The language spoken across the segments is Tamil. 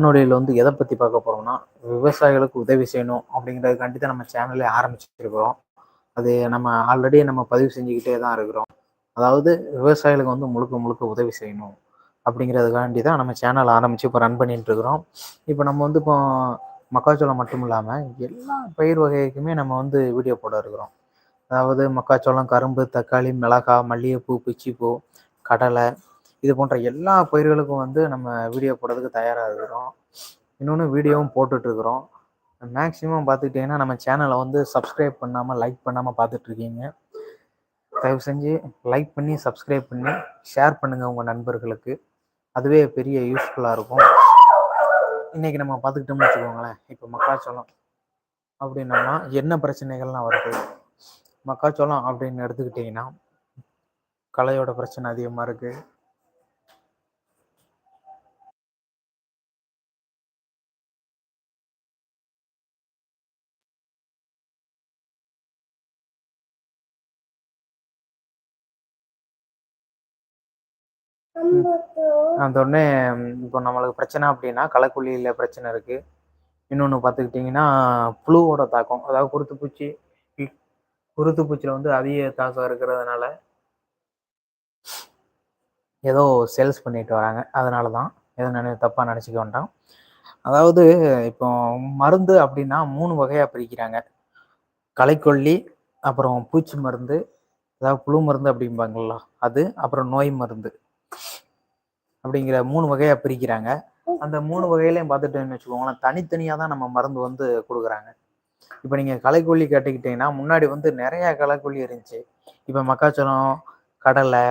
காணொலியில் வந்து எதை பற்றி பார்க்க போகிறோம்னா விவசாயிகளுக்கு உதவி செய்யணும் அப்படிங்கிறதுக்காண்டி தான் நம்ம சேனலே ஆரம்பிச்சிருக்கிறோம். அது நம்ம ஆல்ரெடி நம்ம பதிவு செஞ்சுக்கிட்டே தான் இருக்கிறோம். அதாவது விவசாயிகளுக்கு வந்து முழுக்க முழுக்க உதவி செய்யணும் அப்படிங்கிறதுக்காண்டி தான் நம்ம சேனல் ஆரம்பித்து இப்போ ரன் பண்ணிகிட்டு இருக்கிறோம். இப்போ நம்ம வந்து இப்போ மக்காச்சோளம் மட்டும் இல்லாமல் எல்லா பயிர் வகைக்குமே நம்ம வந்து வீடியோ போட இருக்கிறோம். அதாவது மக்காச்சோளம் கரும்பு தக்காளி மிளகாய் மல்லிகைப்பூ பிச்சிப்பூ கடலை இது போன்ற எல்லா பயிர்களுக்கும் வந்து நம்ம வீடியோ போடுறதுக்கு தயாராக இருக்கிறோம். இன்னொன்று வீடியோவும் போட்டுட்ருக்குறோம் மேக்ஸிமம் பார்த்துக்கிட்டிங்கன்னா நம்ம சேனலை வந்து சப்ஸ்கிரைப் பண்ணாமல் லைக் பண்ணாமல் பார்த்துட்ருக்கீங்க தயவு செஞ்சு லைக் பண்ணி சப்ஸ்கிரைப் பண்ணி ஷேர் பண்ணுங்கள் உங்கள் நண்பர்களுக்கு. அதுவே பெரிய யூஸ்ஃபுல்லாக இருக்கும். இன்றைக்கி நம்ம பார்த்துக்கிட்டோம்னு வச்சுக்கோங்களேன். இப்போ மக்காச்சோளம் அப்படின்னோம்னா என்ன பிரச்சனைகள்லாம் வருது? மக்காச்சோளம் அப்படின்னு எடுத்துக்கிட்டிங்கன்னா கலையோட பிரச்சனை அதிகமாக இருக்குது அந்த உடனே இப்போ நம்மளுக்கு பிரச்சனை அப்படின்னா களைக்கொல்லியில் பிரச்சனை இருக்குது இன்னொன்று பார்த்துக்கிட்டிங்கன்னா புழுவோட தாக்கம். அதாவது குருத்து பூச்சி குருத்து பூச்சியில் வந்து அதிக தாக்கம் இருக்கிறதுனால ஏதோ சேல்ஸ் பண்ணிட்டு வராங்க. அதனால தான் எதுவும் நினை தப்பாக நினச்சிக்க வேண்டாம். அதாவது இப்போ மருந்து அப்படின்னா மூணு வகையாக பிரிக்கிறாங்க. களைக்கொல்லி அப்புறம் பூச்சி மருந்து அதாவது புழு மருந்து அப்படிம்பாங்களா அது அப்புறம் நோய் மருந்து. அப்படிங்கிற மூணு வகையாக பிரிக்கிறாங்க. அந்த மூணு வகையிலையும் பார்த்துட்டேன்னு வச்சுக்கோங்களேன் தனித்தனியாக தான் நம்ம மருந்து வந்து கொடுக்குறாங்க. இப்போ நீங்கள் களைக்கொல்லி கேட்டுக்கிட்டிங்கன்னா முன்னாடி வந்து நிறையா களைக்கொல்லி இருந்துச்சு. இப்போ மக்காச்சோளம் கடலை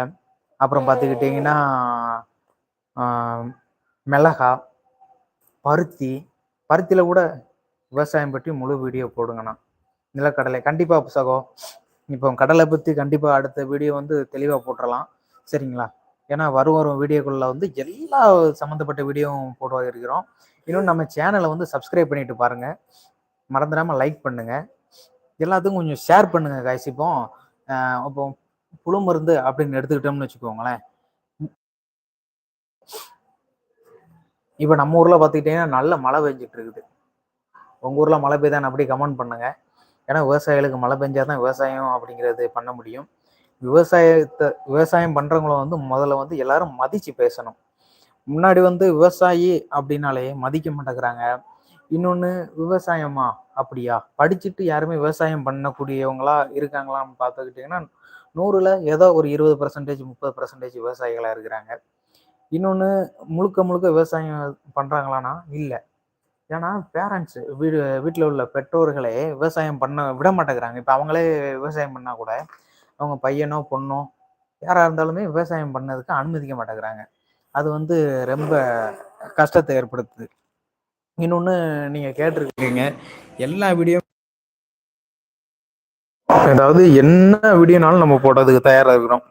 அப்புறம் பார்த்துக்கிட்டிங்கன்னா மிளகா பருத்தி பருத்தியில் கூட விவசாயம் பற்றி முழு வீடியோ போடுங்கண்ணா நிலக்கடலை கண்டிப்பாக புத்தகம் இப்போ கடலை பற்றி கண்டிப்பாக அடுத்த வீடியோ வந்து தெளிவாக போட்டுடலாம் சரிங்களா? ஏன்னா வரும் வரும் வீடியோக்குள்ள வந்து எல்லா சம்மந்தப்பட்ட வீடியோவும் போட்டு இருக்கிறோம் இன்னொன்று நம்ம சேனலை வந்து சப்ஸ்கிரைப் பண்ணிட்டு பாருங்க. மறந்துடாமல் லைக் பண்ணுங்க. எல்லாத்துக்கும் கொஞ்சம் ஷேர் பண்ணுங்க காசிப்போம் இப்போ புழு மருந்து அப்படின்னு எடுத்துக்கிட்டோம்னு வச்சுக்கோங்களேன். இப்போ நம்ம ஊரில் பார்த்துக்கிட்டிங்கன்னா நல்ல மழை பெஞ்சிட்டு இருக்குது உங்கள் ஊரில் மழை பெய்தான் அப்படி கமெண்ட் பண்ணுங்க. ஏன்னா விவசாயிகளுக்கு மழை பெஞ்சாதான் விவசாயம் அப்படிங்கிறது பண்ண முடியும். விவசாயத்தை விவசாயம் பண்ணுறவங்கள வந்து முதல்ல வந்து எல்லாரும் மதித்து பேசணும். முன்னாடி வந்து விவசாயி அப்படின்னாலே மதிக்க மாட்டேங்கிறாங்க. இன்னொன்று விவசாயமா? அப்படியா? படிச்சுட்டு யாருமே விவசாயம் பண்ணக்கூடியவங்களா இருக்காங்களான்னு பார்த்துக்கிட்டிங்கன்னா நூறில் ஏதோ ஒரு இருபது பர்சன்டேஜ் முப்பது பர்சன்டேஜ் விவசாயிகளாக இருக்கிறாங்க. இன்னொன்று முழுக்க முழுக்க விவசாயம் பண்ணுறாங்களான்னா இல்லை. ஏன்னா பேரண்ட்ஸு வீடு வீட்டில் உள்ள பெற்றோர்களே விவசாயம் பண்ண விட மாட்டேங்கிறாங்க. இப்போ அவங்களே விவசாயம் பண்ணால் கூட அவங்க பையனோ பொண்ணோ யாராக இருந்தாலுமே விவசாயம் பண்ணதுக்கு அனுமதிக்க மாட்டேங்கிறாங்க. அது வந்து ரொம்ப கஷ்டத்தை ஏற்படுத்துது. இன்னொன்று நீங்கள் கேட்டிருக்கீங்க எல்லா வீடியோ அதாவது என்ன வீடியோனாலும் நம்ம போடுறதுக்கு தயாராக இருக்கிறோம்.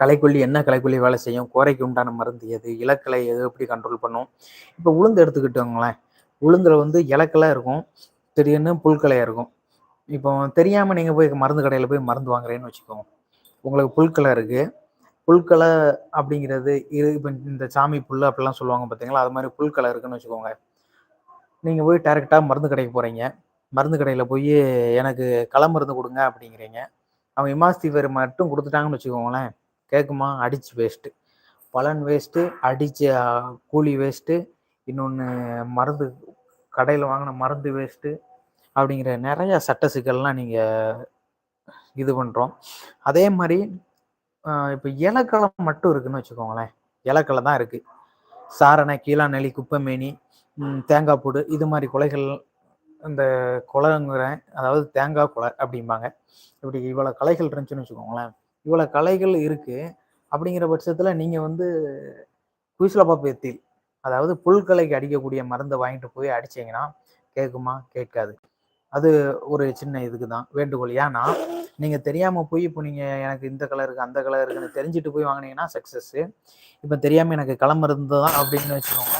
களைக்கொல்லி என்ன களைக்கொல்லி வேலை செய்யும் கோரைக்கு உண்டான மருந்து எது இலக்கலை எது எப்படி கண்ட்ரோல் பண்ணும்? இப்போ உளுந்து எடுத்துக்கிட்டோங்களேன் உளுந்துல வந்து இலக்கலை இருக்கும் திடீர்னு புல்கலையாக இருக்கும். இப்போ தெரியாமல் நீங்கள் போய் மருந்து கடையில் போய் மருந்து வாங்குறேன்னு வச்சுக்கோங்க. உங்களுக்கு புல்கலை இருக்குது புல்கலை அப்படிங்கிறது இது இப்போ இந்த சாமி புல் அப்படிலாம் சொல்லுவாங்க பார்த்தீங்களா அது மாதிரி புல்கலை இருக்குன்னு வச்சுக்கோங்க. நீங்கள் போய் டேரெக்டாக மருந்து கடைக்கு போகிறீங்க மருந்து கடையில் போய் எனக்கு களை மருந்து கொடுங்க அப்படிங்கிறீங்க. அவங்க இமாஸ்திவர் மட்டும் கொடுத்துட்டாங்கன்னு வச்சுக்கோங்களேன். கேட்குமா அடிச்சு வேஸ்ட்டு பலன் வேஸ்ட்டு அடித்த கூலி வேஸ்ட்டு இன்னொன்று மருந்து கடையில் வாங்கின மருந்து வேஸ்ட்டு அப்படிங்கிற நிறைய சட்ட சிக்கல்லாம் நீங்கள் இது பண்ணுறோம் அதே மாதிரி இப்போ இலக்களை மட்டும் இருக்குன்னு வச்சுக்கோங்களேன். இலக்களை தான் இருக்குது சாரணை கீழாநெல்லி குப்பைமேனி தேங்காய் பூடு இது மாதிரி கொலைகள் இந்த கொலைங்கிற அதாவது தேங்காய் கொலை அப்படிம்பாங்க. இப்படி இவ்வளோ கலைகள் இருந்துச்சுன்னு வச்சுக்கோங்களேன். இவ்வளோ கலைகள் இருக்குது அப்படிங்கிற பட்சத்தில் நீங்கள் வந்து குயிஸ்லபாப்பேத்தில் அதாவது புல்கலைக்கு அடிக்கக்கூடிய மருந்தை வாங்கிட்டு போய் அடிச்சிங்கன்னா கேட்குமா கேட்காது. அது ஒரு சின்ன இதுக்கு தான் வேண்டுகோள். ஏன்னா நீங்கள் தெரியாமல் போய் இப்போ நீங்கள் எனக்கு இந்த கலர் இருக்குது அந்த கலர் இருக்குன்னு தெரிஞ்சுட்டு போய் வாங்கினீங்கன்னா சக்ஸஸ்ஸு இப்போ தெரியாமல் எனக்கு களமருந்து தான் அப்படின்னு வச்சுக்கோங்க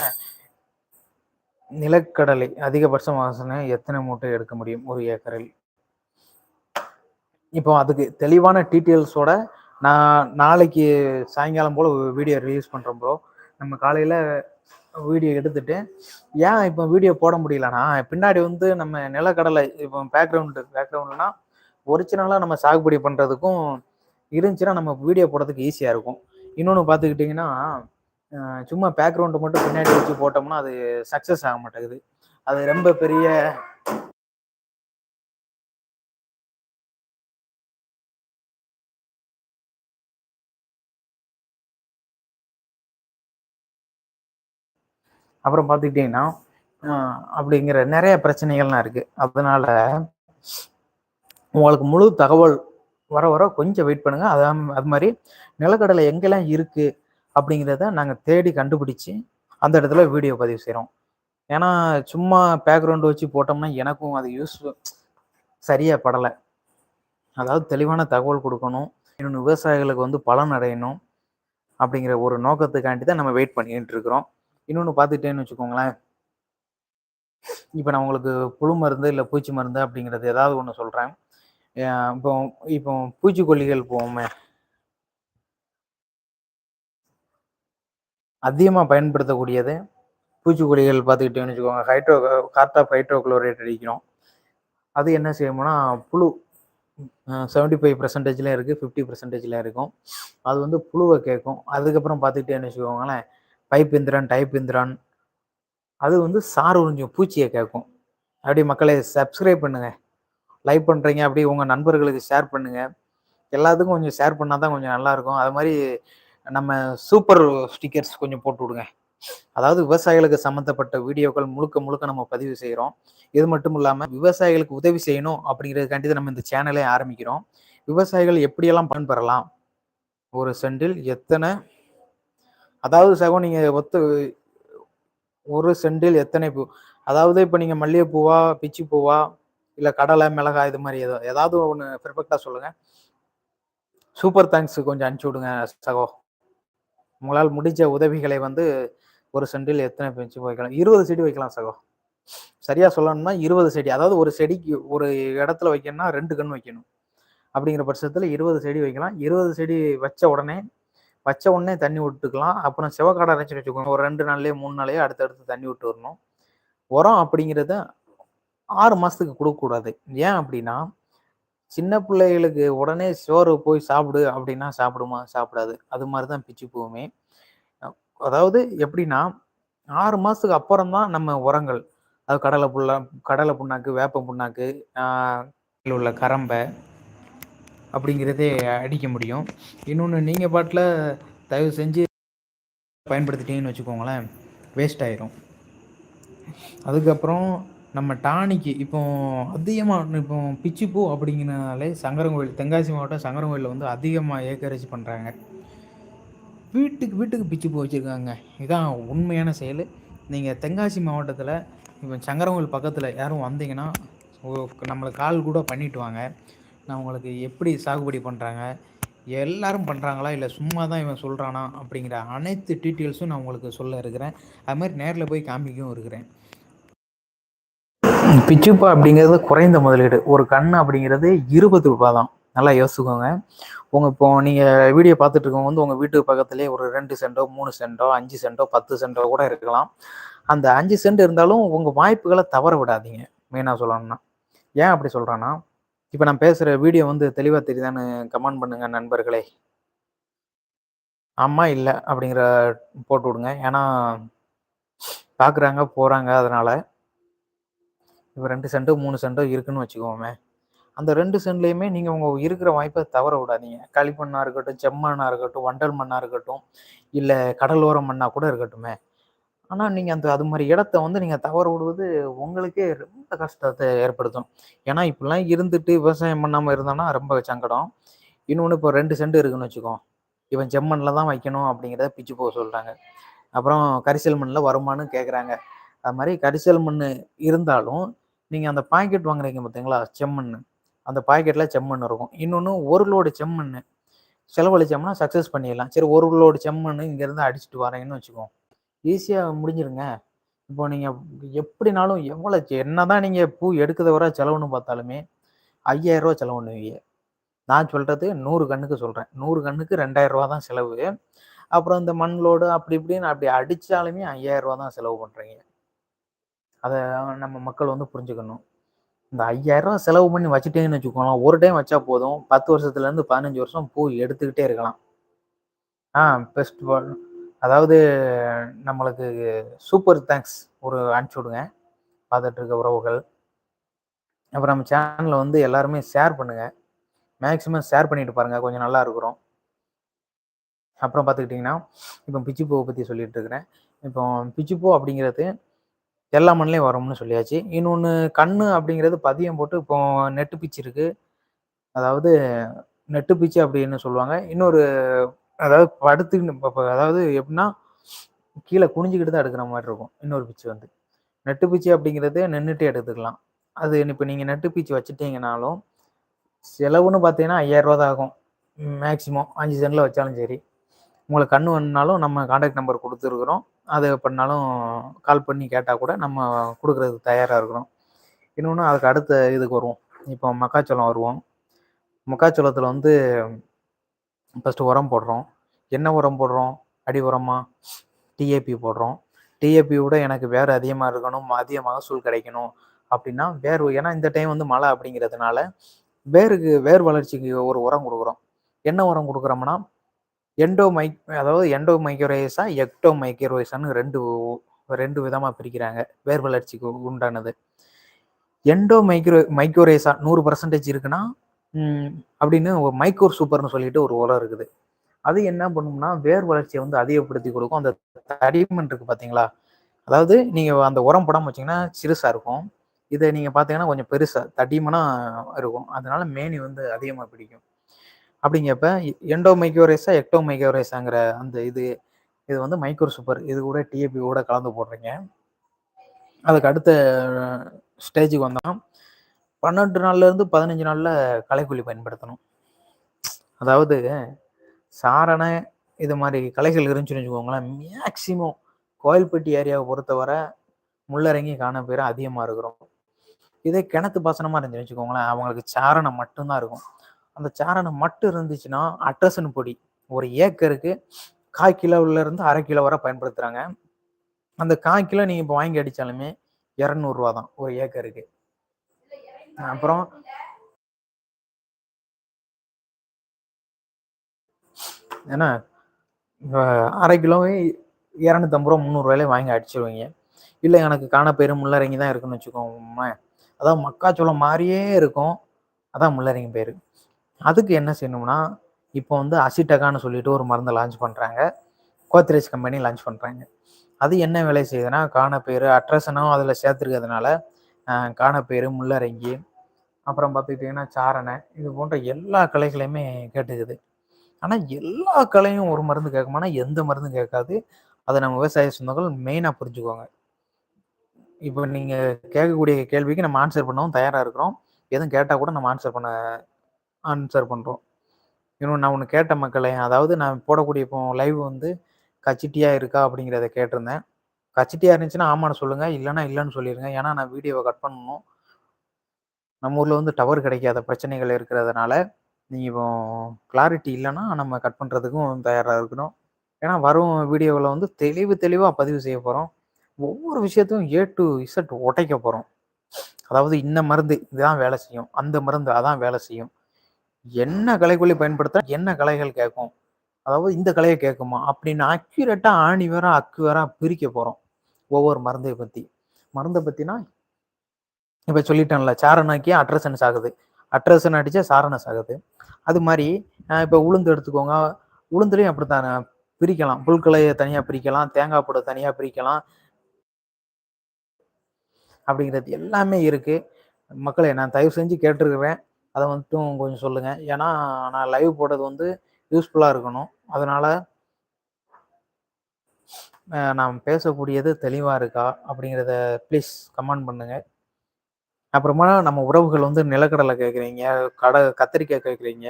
நிலக்கடலை அதிகபட்சம் வாசனை எத்தனை மூட்டை எடுக்க முடியும் ஒரு ஏக்கரில்? இப்போ அதுக்கு தெளிவான டீட்டெயில்ஸோட நான் நாளைக்கு சாயங்காலம் போல் வீடியோ ரிலீஸ் பண்ணுறோம் ப்ரோ நம்ம காலையில் வீடியோ எடுத்துட்டு ஏன் இப்போ வீடியோ போட முடியலன்னா பின்னாடி வந்து நம்ம நிலக்கடலை இப்போ பேக்ரவுண்டு பேக்ரவுண்ட்னா ஒரிஜினலாக நம்ம சாகுபடி பண்ணுறதுக்கும் இருந்துச்சுன்னா நம்ம வீடியோ போடுறதுக்கு ஈஸியாக இருக்கும். இன்னொன்று பார்த்துக்கிட்டிங்கன்னா சும்மா பேக்ரவுண்டு மட்டும் பின்னாடி வச்சு போட்டோம்னா அது சக்ஸஸ் ஆக மாட்டேங்குது. அது ரொம்ப பெரிய அப்புறம் பார்த்துக்கிட்டிங்கன்னா அப்படிங்கிற நிறைய பிரச்சனைகள்லாம் இருக்குது அதனால உங்களுக்கு முழு தகவல் வர வர கொஞ்சம் வெயிட் பண்ணுங்கள் அது அது மாதிரி நிலக்கடலை எங்கெல்லாம் இருக்குது அப்படிங்கிறத நாங்கள் தேடி கண்டுபிடிச்சி அந்த இடத்துல வீடியோ பதிவு செய்கிறோம் ஏன்னா சும்மா பேக்ரவுண்டு வச்சு போட்டோம்னா எனக்கும் அது யூஸ் சரியாக படலை. அதாவது தெளிவான தகவல் கொடுக்கணும். இன்னொன்று விவசாயிகளுக்கு வந்து பலன் அடையணும் அப்படிங்கிற ஒரு நோக்கத்துக்காண்டி தான் நம்ம வெயிட் பண்ணிட்டு இருக்கிறோம். இன்னொன்று பார்த்துட்டேன்னு வச்சுக்கோங்களேன். இப்போ நான் உங்களுக்கு புழு மருந்து இல்லை பூச்சி மருந்து அப்படிங்கிறது ஏதாவது ஒன்று சொல்கிறேன் இப்போ இப்போ பூச்சிக்கொல்லிகள் போவோமே. அதிகமாக பயன்படுத்தக்கூடியது பூச்சிக்கொல்லிகள் பார்த்துக்கிட்டேன்னு வச்சுக்கோங்க. ஹைட்ரோ கார்டாப் ஹைட்ரோக்ளோரேட் அடிக்கிறோம். அது என்ன செய்யணும்னா புழு செவன்ட்டி ஃபைவ் பர்சன்டேஜ்லாம் இருக்குது ஃபிஃப்டி பர்சன்டேஜ்லாம் இருக்கும். அது வந்து புழுவை கேட்கும். அதுக்கப்புறம் பார்த்துக்கிட்டேன்னு வச்சுக்கோங்களேன். பைப் இந்திரன் டைப் இந்திரன். அது வந்து சார் உறிஞ்சும் பூச்சியை கேட்கும் அப்படி மக்களை சப்ஸ்கிரைப் பண்ணுங்கள் லைக் பண்ணுறீங்க அப்படி உங்கள் நண்பர்களுக்கு ஷேர் பண்ணுங்கள் எல்லாத்துக்கும் கொஞ்சம் ஷேர் பண்ணால் தான் கொஞ்சம் நல்லாயிருக்கும் அது மாதிரி நம்ம சூப்பர் ஸ்டிக்கர்ஸ் கொஞ்சம் போட்டு விடுங்க. அதாவது விவசாயிகளுக்கு சம்மந்தப்பட்ட வீடியோக்கள் முழுக்க முழுக்க நம்ம பதிவு செய்கிறோம் இது மட்டும் இல்லாமல் விவசாயிகளுக்கு உதவி செய்யணும் அப்படிங்கிறதுக்காண்டி நம்ம இந்த சேனலே ஆரம்பிக்கிறோம். விவசாயிகள் எப்படியெல்லாம் பயன்பெறலாம்? ஒரு சென்டில் எத்தனை அதாவது சகோ நீங்கள் ஒத்து ஒரு சென்டில் எத்தனை பூ? அதாவது இப்போ நீங்கள் மல்லிகைப்பூவா பிச்சி பூவா இல்லை கடலை மிளகாய் இது மாதிரி ஏதோ ஏதாவது ஒன்று பெர்ஃபெக்டாக சொல்லுங்கள் சூப்பர் தேங்க்ஸ் கொஞ்சம் அனுப்பிச்சி விடுங்க சகோ. உங்களால் முடிஞ்ச உதவிகளை வந்து ஒரு சென்டில் எத்தனை பிச்சு வைக்கலாம்? இருபது செடி வைக்கலாம் சகோ. சரியாக சொல்லணும்னா இருபது செடி அதாவது ஒரு செடிக்கு ஒரு இடத்துல வைக்கணும்னா ரெண்டு கண் வைக்கணும். அப்படிங்கிற பட்சத்தில் இருபது செடி வைக்கலாம். இருபது செடி வச்ச உடனே வச்ச உடனே தண்ணி விட்டுக்கலாம். அப்புறம் சிவக்காடை அரைச்சி வச்சுக்கோங்க. ஒரு ரெண்டு நாள்லேயே மூணு நாளையே அடுத்தடுத்து தண்ணி விட்டு வரணும். உரம் அப்படிங்கிறத ஆறு மாதத்துக்கு கொடுக்கக்கூடாது. ஏன் அப்படின்னா சின்ன பிள்ளைகளுக்கு உடனே சோறு போய் சாப்பிடு அப்படின்னா சாப்பிடுமா? சாப்பிடாது. அது மாதிரி தான் பிச்சு பூவுமே அதாவது எப்படின்னா ஆறு மாதத்துக்கு அப்புறம் தான் நம்ம உரங்கள். அது கடலை புல்லா கடலை புண்ணாக்கு வேப்ப புண்ணாக்கு உள்ள கரம்பை அப்படிங்கிறதே அடிக்க முடியும். இன்னொன்று நீங்கள் பாட்டில் தயவு செஞ்சு பயன்படுத்திட்டீங்கன்னு வச்சுக்கோங்களேன் வேஸ்ட் ஆயிரும். அதுக்கப்புறம் நம்ம டானிக்கு இப்போ அதிகமாக இப்போ பிச்சிப்பூ அப்படிங்கிறனாலே சங்கரங்கோயில் தென்காசி மாவட்டம் சங்கரங்கோயிலில் வந்து அதிகமாக ஏக்கரேஜ் பண்ணுறாங்க வீட்டுக்கு வீட்டுக்கு பிச்சிப்பூ வச்சுருக்காங்க. இதுதான் உண்மையான செயல். நீங்கள் தென்காசி மாவட்டத்தில் இப்போ சங்கரங்கோயில் பக்கத்தில் யாரும் வந்தீங்கன்னா நம்மளை கால் கூட பண்ணிட்டு வாங்க. நான் உங்களுக்கு எப்படி சாகுபடி பண்ணுறாங்க எல்லாரும் பண்ணுறாங்களா இல்லை சும்மா தான் இவன் சொல்கிறானா அப்படிங்கிற அனைத்து டீட்டெயில்ஸும் நான் உங்களுக்கு சொல்ல இருக்கிறேன். அது மாதிரி நேரில் போய் காமிக்கவும் இருக்கிறேன். பிச்சுப்பா அப்படிங்கிறது குறைந்த முதலீடு. ஒரு கண் அப்படிங்கிறது இருபது ரூபா தான் நல்லா யோசிச்சுக்கோங்க. உங்கள் இப்போ நீங்கள் வீடியோ பார்த்துட்டு இருக்கவங்க வந்து உங்கள் வீட்டுக்கு பக்கத்துலேயே ஒரு ரெண்டு சென்டோ மூணு சென்டோ அஞ்சு சென்டோ பத்து சென்டோ கூட இருக்கலாம். அந்த அஞ்சு சென்ட் இருந்தாலும் உங்கள் வாய்ப்புகளை தவற விடாதீங்க. மெயினாக சொல்லணும்னா. ஏன் அப்படி சொல்கிறேன்னா இப்போ நான் பேசுகிற வீடியோ வந்து தெளிவாக தெரியுதான்னு கமெண்ட் பண்ணுங்க நண்பர்களே. ஆமாம் இல்லை அப்படிங்கிற போட்டு விடுங்க. ஏன்னா பார்க்குறாங்க போகிறாங்க அதனால். இப்போ ரெண்டு சென்ட்டோ மூணு சென்ட்டோ இருக்குன்னு வச்சுக்கோமே. அந்த ரெண்டு சென்ட்லேயுமே நீங்கள் உங்கள் இருக்கிற வாய்ப்பை தவற விடாதீங்க. களிமண்ணாக இருக்கட்டும் செம்மண்ணாக இருக்கட்டும் வண்டல் மண்ணாக இருக்கட்டும் இல்லை கடலோர மண்ணாக கூட இருக்கட்டுமே. ஆனால் நீங்கள் அந்த அது மாதிரி இடத்த வந்து நீங்கள் தவற விடுவது உங்களுக்கே ரொம்ப கஷ்டத்தை ஏற்படுத்தும். ஏன்னா இப்படிலாம் இருந்துட்டு விவசாயம் பண்ணாமல் இருந்தோன்னா ரொம்ப சங்கடம். இன்னொன்று இப்போ ரெண்டு சென்ட் இருக்குன்னு வச்சுக்கோ. இவன் செம்மண்ணில் தான் வைக்கணும் அப்படிங்கிறத பிச்சு போக சொல்கிறாங்க அப்புறம் கரிசல் மண்ணில் வருமானு கேட்குறாங்க அது மாதிரி கரிசல் மண் இருந்தாலும் நீங்கள் அந்த பாக்கெட் வாங்குறீங்க பார்த்தீங்களா செம்மண் அந்த பாக்கெட்டில் செம்மண் இருக்கும். இன்னொன்று ஒரு லோடு செம்மண் செலவழிச்சோம்னா சக்ஸஸ் பண்ணிடலாம். சரி ஒரு லோடு செம்மண் இங்கேருந்து அடிச்சுட்டு வரேங்கன்னு வச்சுக்கோம் ஈஸியாக முடிஞ்சிருங்க. இப்போ நீங்கள் எப்படினாலும் எவ்வளோ என்னதான் நீங்கள் பூ எடுக்கிறத வர செலவுன்னு பார்த்தாலுமே ஐயாயிரரூவா செலவு பண்ணுவீங்க நான் சொல்கிறது நூறு கண்ணுக்கு சொல்கிறேன் நூறு கண்ணுக்கு ரெண்டாயிரரூவா தான் செலவு. அப்புறம் இந்த மண் லோடு அப்படி இப்படின்னு அப்படி அடித்தாலுமே ஐயாயிரரூவா தான் செலவு பண்ணுறீங்க அதை நம்ம மக்கள் வந்து புரிஞ்சுக்கணும். இந்த ஐயாயிரரூவா ரூபா செலவு பண்ணி வச்சுட்டேங்கன்னு வச்சுக்கோங்களேன். ஒரு டைம் வச்சா போதும். பத்து வருஷத்துலேருந்து பதினஞ்சு வருஷம் பூ எடுத்துக்கிட்டே இருக்கலாம். ஆ பெஸ்ட் அதாவது நம்மளுக்கு சூப்பர் தேங்க்ஸ் ஒரு அனுப்பிச்சி விடுங்க. பார்த்துட்ருக்க உறவுகள். அப்புறம் நம்ம சேனலை வந்து எல்லாருமே ஷேர் பண்ணுங்கள் மேக்ஸிமம் ஷேர் பண்ணிட்டு பாருங்கள் கொஞ்சம் நல்லா இருக்கிறோம். அப்புறம் பார்த்துக்கிட்டிங்கன்னா இப்போ பிச்சிப்பூவை பற்றி சொல்லிட்டு இருக்கிறேன். இப்போ பிச்சிப்பூ அப்படிங்கிறது எல்லா மண்ணிலையும் வரும்னு சொல்லியாச்சு. இன்னொன்று கண்ணு அப்படிங்கிறது பதியம் போட்டு இப்போ நெட்டு பிச்சு இருக்குது அதாவது நெட்டு பிச்சு அப்படின்னு சொல்லுவாங்க. இன்னொரு அதாவது படுத்துக்கிட்டு அதாவது எப்படின்னா கீழே குனிஞ்சுக்கிட்டு தான் எடுக்கிற மாதிரி இருக்கும். இன்னொரு பிச்சு வந்து. நட்டு பிச்சு அப்படிங்கிறது நின்றுட்டே எடுத்துக்கலாம். அது இப்போ நீங்கள் நட்டு பிச்சு வச்சுட்டீங்கனாலும் செலவுன்னு பார்த்தீங்கன்னா ஐயாயிரம் தான் ஆகும். மேக்ஸிமம் அஞ்சு சென்டில் வச்சாலும் சரி. உங்களுக்கு கண்ணு வேணுனாலும் நம்ம காண்டாக்ட் நம்பர் கொடுத்துருக்குறோம். அது பண்ணாலும் கால் பண்ணி கேட்டால் கூட நம்ம கொடுக்குறதுக்கு தயாராக இருக்கிறோம். இன்னொன்று அதுக்கு அடுத்த இதுக்கு வருவோம். இப்போ மக்காச்சோளம் வருவோம். மக்காச்சோளத்தில் வந்து ஃபஸ்ட்டு உரம் போடுறோம். என்ன உரம் போடுறோம்? அடி உரமா? டிஏபி போடுறோம். டிஏபி விட எனக்கு வேறு அதிகமாக இருக்கணும் அதிக மகசூல் கிடைக்கணும் அப்படின்னா வேர் ஏன்னா இந்த டைம் வந்து மழை அப்படிங்கிறதுனால வேருக்கு வேர் வளர்ச்சிக்கு ஒரு உரம் கொடுக்குறோம். என்ன உரம் கொடுக்குறோம்னா எண்டோ மைக் அதாவது எண்டோ மைக்ரோரைஸா எக்டோ மைக்ரோரைஸான்னு ரெண்டு ரெண்டு விதமாக பிரிக்கிறாங்க வேர் வளர்ச்சிக்கு உண்டானது. எண்டோ மைக்ரோ மைக்ரோரேஸா நூறு பர்சன்டேஜ் இருக்குன்னா அப்படின்னு ஒரு மைக்ரோ சூப்பர்னு சொல்லிட்டு ஒரு உரம் இருக்குது. அது என்ன பண்ணும்னா வேர் வளர்ச்சியை வந்து அதிகப்படுத்தி கொடுக்கும். அந்த தடிமன் இருக்கு பார்த்தீங்களா அதாவது நீங்கள் அந்த உரம் போடாமல் வச்சீங்கன்னா சிறுசாக இருக்கும். இதை நீங்கள் பார்த்தீங்கன்னா கொஞ்சம் பெருசாக தடிமனாக இருக்கும். அதனால மேனி வந்து அதிகமாக பிடிக்கும். அப்படிங்கிறப்ப எண்டோ மைக்ரோரேஸா எக்டோ மைக்ரோரேஸாங்கிற அந்த இது இது வந்து மைக்ரோ சூப்பர். இது கூட டிஏபி கூட கலந்து போடுறீங்க அதுக்கு அடுத்த ஸ்டேஜுக்கு வந்தோம். பன்னெண்டு நாள்ல இருந்து பதினஞ்சு நாளில் களைக்கொல்லி பயன்படுத்தணும். அதாவது சாரணை இது மாதிரி களைகள் இருந்துச்சுன்னு வச்சுக்கோங்களேன் மேக்சிமம் கோயில்பட்டி ஏரியாவை பொறுத்தவரை முள்ளரங்கி காண பேர் அதிகமாக இருக்கிறோம். இதே கிணத்து பாசனமாக இருந்துச்சுன்னு வச்சுக்கோங்களேன் அவங்களுக்கு சாரணம் மட்டும்தான் இருக்கும். அந்த சாரணம் மட்டும் இருந்துச்சுன்னா அட்ரசன் பொடி ஒரு ஏக்கருக்கு கால் கிலோவிலேருந்து அரை கிலோ வரை பயன்படுத்துகிறாங்க அந்த கால் கிலோ நீங்கள் இப்போ வாங்கி அடித்தாலுமே இரநூறுவா தான் ஒரு ஏக்கருக்கு. அப்புறம் ஏன்னா அரை கிலோவே இரநூத்தம்பது ரூபா முந்நூறுவாயிலே வாங்கி அடிச்சிருவீங்க. இல்லை எனக்கு காணப்பேரு முள்ளரங்கி தான் இருக்குன்னு வச்சுக்கோங்க அதான் மக்காச்சோளம் மாதிரியே இருக்கும். அதான் முள்ளரங்கி பேர். அதுக்கு என்ன செய்யணும்னா இப்போ வந்து அசிட்டகான்னு சொல்லிட்டு ஒரு மருந்தை லான்ச் பண்ணுறாங்க கோத்ரேஜ் கம்பெனி லான்ச் பண்ணுறாங்க அது என்ன வேலை செய்யுதுன்னா காணப்பேர் அட்ரஸனும் அதில் சேர்த்துருக்கிறதுனால காணப்பேர் முள்ளரங்கி அப்புறம் பார்த்துக்கிட்டிங்கன்னா சாரணை இது போன்ற எல்லா கலைகளையுமே கேட்டுக்குது. ஆனால் எல்லா கலையும் ஒரு மருந்து கேட்குமானா எந்த மருந்தும் கேட்காது. அதை நம்ம விவசாய சொந்தங்கள் மெயினாக புரிஞ்சுக்கோங்க இப்போ நீங்கள் கேட்கக்கூடிய கேள்விக்கு நம்ம ஆன்சர் பண்ணவும் தயாராக இருக்கிறோம். எதுவும் கேட்டால் கூட நம்ம ஆன்சர் பண்ண ஆன்சர் பண்ணுறோம் இன்னும் நான் ஒன்று கேட்ட மக்களை அதாவது நான் போடக்கூடிய இப்போ லைவ் வந்து கச்சிட்டியாக இருக்கா அப்படிங்கிறத கேட்டிருந்தேன். கச்சிட்டியாக இருந்துச்சுன்னா ஆமான்னு சொல்லுங்கள் இல்லைன்னா இல்லைன்னு சொல்லிடுங்க ஏன்னா நான் வீடியோவை கட் பண்ணணும். நம்ம ஊரில் வந்து டவர் கிடைக்காத பிரச்சனைகள் இருக்கிறதுனால நீங்கள் இப்போ கிளாரிட்டி இல்லைன்னா நம்ம கட் பண்ணுறதுக்கும் தயாராக இருக்கணும். ஏன்னா வரும் வீடியோவில் வந்து தெளிவு தெளிவாக பதிவு செய்ய போகிறோம் ஒவ்வொரு விஷயத்தையும் ஏ டு இசட் உடைக்க போகிறோம் அதாவது இந்த மருந்து இதுதான் வேலை செய்யும். அந்த மருந்து அதான் வேலை செய்யும். என்ன கலைக்குள்ளே பயன்படுத்த என்ன கலைகள் கேட்கும்? அதாவது இந்த கலையை கேட்குமா? அப்படின்னு அக்யூரேட்டாக ஆணிவராக வேற பிரிக்க போகிறோம் ஒவ்வொரு மருந்தை பற்றி மருந்தை பற்றினா இப்போ சொல்லிட்டேன்ல சாரணாக்கி அட்ரசன்ஸ் ஆகுது அட்ரசன் அடித்தா சாரணஸ் ஆகுது அது மாதிரி இப்போ உளுந்து எடுத்துக்கோங்க. உளுந்துலையும் அப்படித்தானே? பிரிக்கலாம். புல்களையை தனியாக பிரிக்கலாம். தேங்காய் போட தனியாக பிரிக்கலாம். அப்படிங்கிறது எல்லாமே இருக்குது மக்களை நான் தயவு செஞ்சு கேட்டிருக்கிறேன். அதை மட்டும் கொஞ்சம் சொல்லுங்கள் ஏன்னா நான் லைவ் போடுறது வந்து யூஸ்ஃபுல்லாக இருக்கணும். அதனால் நான் பேசக்கூடியது தெளிவாக இருக்கா? அப்படிங்கிறத ப்ளீஸ் கமெண்ட் பண்ணுங்கள் அப்புறமா நம்ம உறவுகள் வந்து நிலக்கடலை கேட்குறீங்க கடை கத்திரிக்காய் கேட்குறீங்க.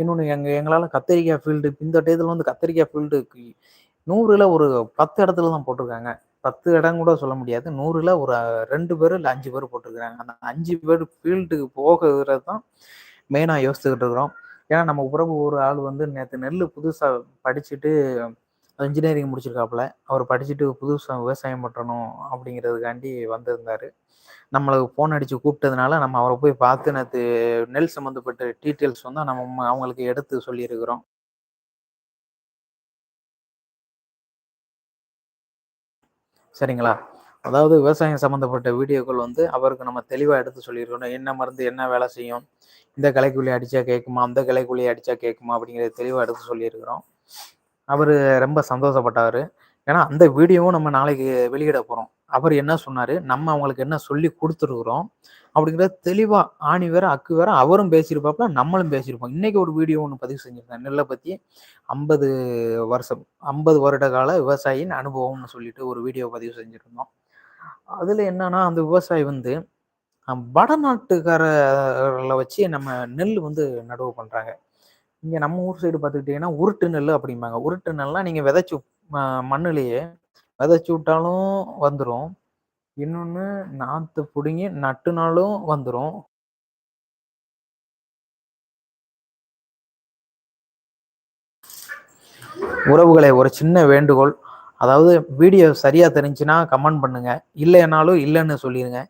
இன்னொன்று எங்கள் எங்களால் கத்திரிக்காய் ஃபீல்டு இந்த டயத்தில் வந்து கத்திரிக்காய் ஃபீல்டு நூறில் ஒரு பத்து இடத்துல தான் போட்டிருக்காங்க. பத்து இடம் கூட சொல்ல முடியாது. நூறில் ஒரு ரெண்டு பேர் இல்லை அஞ்சு பேர் போட்டிருக்கிறாங்க. அந்த அஞ்சு பேர் ஃபீல்டுக்கு போகிறது தான் மெயினாக யோசிச்சுக்கிட்டு இருக்கிறோம். ஏன்னா நம்ம உறவு ஒரு ஆள் வந்து நேற்று நெல் புதுசாக படிச்சுட்டு இன்ஜினியரிங் முடிச்சிருக்காப்புல. அவர் படிச்சுட்டு புதுசாக விவசாயம் பண்ணணும் அப்படிங்கிறதுக்காண்டி வந்திருந்தார். நம்மளுக்கு ஃபோன் அடித்து கூப்பிட்டதுனால நம்ம அவரை போய் பார்த்து நேற்று நெல் சம்மந்தப்பட்ட டீட்டெயில்ஸ் வந்து நம்ம அவங்களுக்கு எடுத்து சொல்லியிருக்கிறோம். சரிங்களா? அதாவது விவசாயம் சம்மந்தப்பட்ட வீடியோக்கள் வந்து அவருக்கு நம்ம தெளிவாக எடுத்து சொல்லியிருக்கணும் என்ன மருந்து என்ன வேலை செய்யும் இந்த கலைக்குள்ளி அடித்தா கேட்குமா அந்த கலைக்குள்ளி அடித்தா கேட்குமா அப்படிங்கிறத தெளிவாக எடுத்து சொல்லியிருக்கிறோம். அவர் ரொம்ப சந்தோஷப்பட்டார். ஏன்னா அந்த வீடியோவும் நம்ம நாளைக்கு வெளியிட போகிறோம் அவர் என்ன சொன்னார்? நம்ம அவங்களுக்கு என்ன சொல்லி கொடுத்துருக்குறோம்? அப்படிங்கிறத தெளிவாக ஆணி வேற அக்கு வேற அவரும் பேசியிருப்பாப்புல நம்மளும் பேசியிருப்போம். இன்னைக்கு ஒரு வீடியோ ஒன்று பதிவு செஞ்சுருந்தேன் நெல்லை பற்றி ஐம்பது வருஷம் ஐம்பது வருட கால விவசாயியின் அனுபவம்னு சொல்லிட்டு ஒரு வீடியோ பதிவு செஞ்சுருந்தோம். அதில் என்னன்னா அந்த விவசாயி வந்து வடநாட்டுக்காரர்களை வச்சு நம்ம நெல் வந்து நடவு பண்ணுறாங்க இங்கே நம்ம ஊர் சைடு பார்த்துக்கிட்டிங்கன்னா உருட்டு நெல் அப்படிம்பாங்க. உருட்டு நெல்லாம் நீங்கள் விதைச்சி மண்ணுலேயே விதைச்சி விட்டாலும் வந்துடும் இன்னொன்று நாற்று பிடுங்கி நட்டுனாலும் வந்துடும் உறவுகளை ஒரு சின்ன வேண்டுகோள். அதாவது வீடியோ சரியாக தெரிஞ்சுன்னா கமெண்ட் பண்ணுங்கள் இல்லைன்னாலும் இல்லைன்னு சொல்லிடுங்க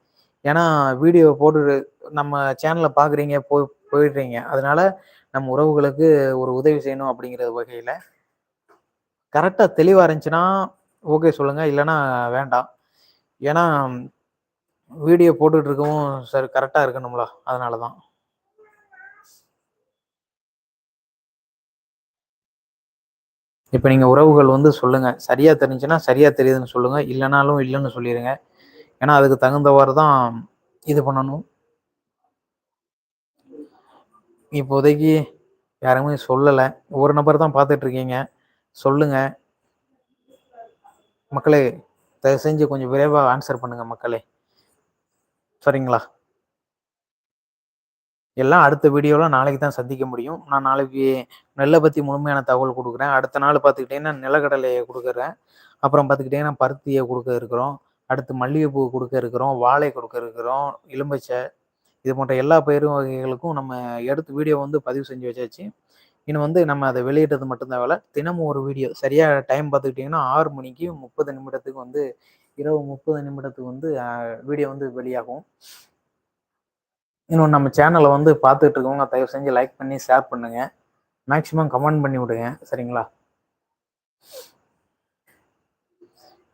ஏன்னா வீடியோ போட்டு நம்ம சேனலை பார்க்குறீங்க போய் போயிடுறீங்க. அதனால நம்ம உறவுகளுக்கு ஒரு உதவி செய்யணும் அப்படிங்கிற வகையில் கரெக்டாக தெளிவாக இருந்துச்சுன்னா ஓகே சொல்லுங்கள் இல்லைன்னா வேண்டாம். ஏன்னா வீடியோ போட்டுட்டு இருக்கவும் சரி கரெக்டாக இருக்கணும்ல. அதனால தான் இப்போ நீங்கள் உறவுகள் வந்து சொல்லுங்கள் சரியாக தெரிஞ்சுன்னா சரியாக தெரியுதுன்னு சொல்லுங்கள் இல்லைனாலும் இல்லைன்னு சொல்லிடுங்க ஏன்னா அதுக்கு தகுந்தவாறு தான் இது பண்ணணும். இப்போதைக்கு யாருமே சொல்லலை. ஒரு நபர் தான் பார்த்துட்ருக்கீங்க சொல்லுங்கள் சொல்லுங்க. மக்களே தயவு செஞ்சு கொஞ்சம் விரைவாக ஆன்சர் பண்ணுங்க மக்களே. சரிங்களா? எல்லாம் அடுத்த வீடியோவில் நாளைக்கு தான் சந்திக்க முடியும். நான் நாளைக்கு நெல்லை பற்றி முழுமையான தகவல் கொடுக்குறேன். அடுத்த நாள் பார்த்துக்கிட்டிங்கன்னா நிலக்கடலையை கொடுக்குறேன். அப்புறம் பார்த்துக்கிட்டிங்கன்னா பருத்தியை கொடுக்க இருக்கிறோம். அடுத்து மல்லிகைப்பூ கொடுக்க இருக்கிறோம். வாழை கொடுக்க இருக்கிறோம். எலும்பச்சை இது போன்ற எல்லா பயிர் வகைகளுக்கும் நம்ம எடுத்து வீடியோ வந்து பதிவு செஞ்சு வச்சாச்சு. இன்னும் வந்து நம்ம அதை வெளியிட்டது மட்டும்தான் வேலை. தினமும் ஒரு வீடியோ சரியாக டைம் பார்த்துக்கிட்டிங்கன்னா ஆறு மணிக்கு முப்பது நிமிடத்துக்கு வந்து இரவு முப்பது நிமிடத்துக்கு வந்து வீடியோ வந்து வெளியாகும். இன்னொன்று நம்ம சேனலை வந்து பார்த்துட்டு இருக்கவங்க தயவு செஞ்சு லைக் பண்ணி ஷேர் பண்ணுங்கள் மேக்ஸிமம் கமெண்ட் பண்ணி விடுங்க. சரிங்களா?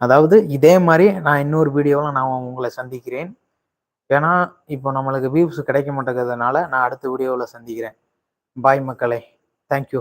அதாவது இதே மாதிரி நான் இன்னொரு வீடியோவில் நான் உங்களை சந்திக்கிறேன். ஏன்னா இப்போ நம்மளுக்கு வியூஸ் கிடைக்க மாட்டேங்கிறதுனால நான் அடுத்த வீடியோவில் சந்திக்கிறேன். பாய் மக்களே. தேங்க்யூ